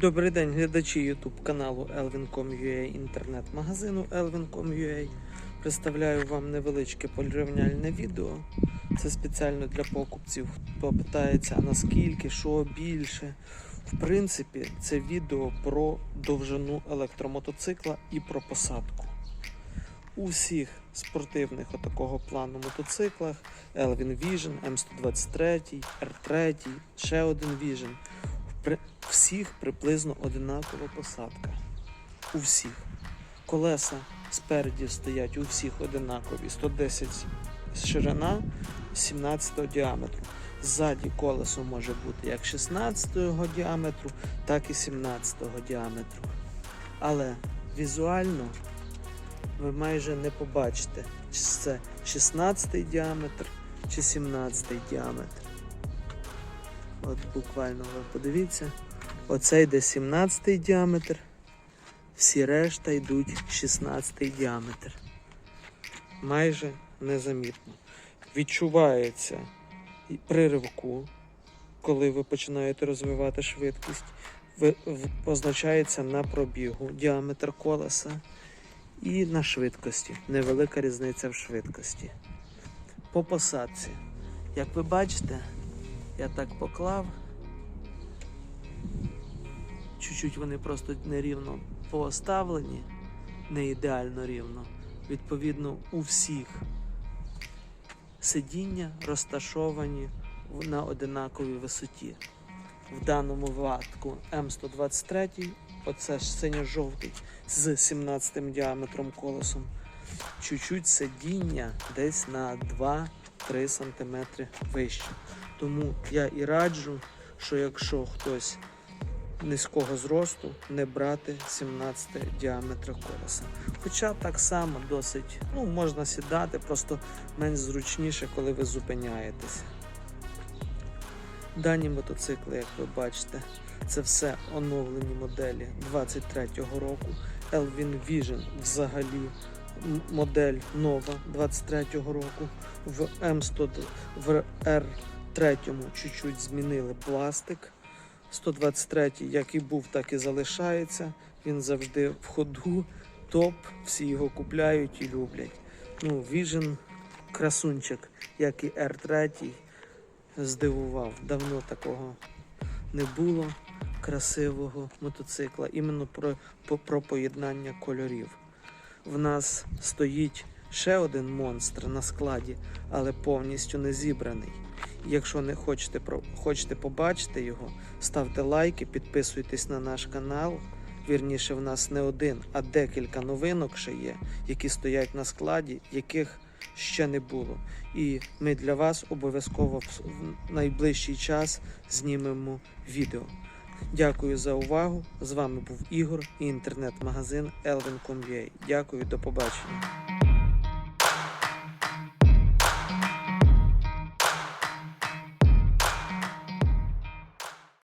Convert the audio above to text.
Добрий день, глядачі YouTube каналу Elvin.com.ua інтернет-магазину Elvin.com.ua. Представляю вам невеличке порівняльне відео. Це спеціально для покупців, хто питається, а наскільки, що більше. В принципі, це відео про довжину електромотоцикла і про посадку. У всіх спортивних отакого плану мотоциклах Elvin Vision, M123, R3, ще один Vision. При всіх приблизно одинакова посадка. У всіх. Колеса спереді стоять у всіх одинакові. 110 ширина, 17 діаметру. Ззаді колесо може бути як 16 діаметру, так і 17 діаметру. Але візуально ви майже не побачите, чи це 16 діаметр чи 17 діаметр. От буквально ви подивіться. Оце йде 17 діаметр. Всі решта йдуть 16 діаметр. Майже незамітно. Відчувається і при ривку, коли ви починаєте розвивати швидкість, позначається на пробігу діаметр колеса і на швидкості. Невелика різниця в швидкості. По посадці. Як ви бачите, я так поклав. Чуть-чуть вони просто нерівно поставлені, не ідеально рівно. Відповідно, у всіх сидіння розташовані на одинаковій висоті. В даному випадку М123, оце ж синьо-жовтий з 17 діаметром колесом. Чуть-чуть сидіння десь на 2-3 см вище. Тому я і раджу, що якщо хтось низького зросту, не брати 17 діаметра колеса. Хоча так само досить, ну, можна сідати, просто менш зручніше, коли ви зупиняєтеся. Дані мотоцикли, як ви бачите, це все оновлені моделі 23-го року. Elvin Vision взагалі модель нова 23-го року. В М100 в R3 чуть-чуть змінили пластик. 123-й, як і був, так і залишається. Він завжди в ходу, топ, всі його купляють і люблять. Ну, Vision красунчик, як і R3, здивував. Давно такого не було красивого мотоцикла. Іменно про, по- про поєднання кольорів. В нас стоїть ще один монстр на складі, але повністю не зібраний. Якщо не хочете, хочете побачити його, ставте лайки, підписуйтесь на наш канал. Вірніше, в нас не один, а декілька новинок ще є, які стоять на складі, яких ще не було. І ми для вас обов'язково в найближчий час знімемо відео. Дякую за увагу. З вами був Ігор і інтернет-магазин Elvin.com.ua. Дякую, до побачення.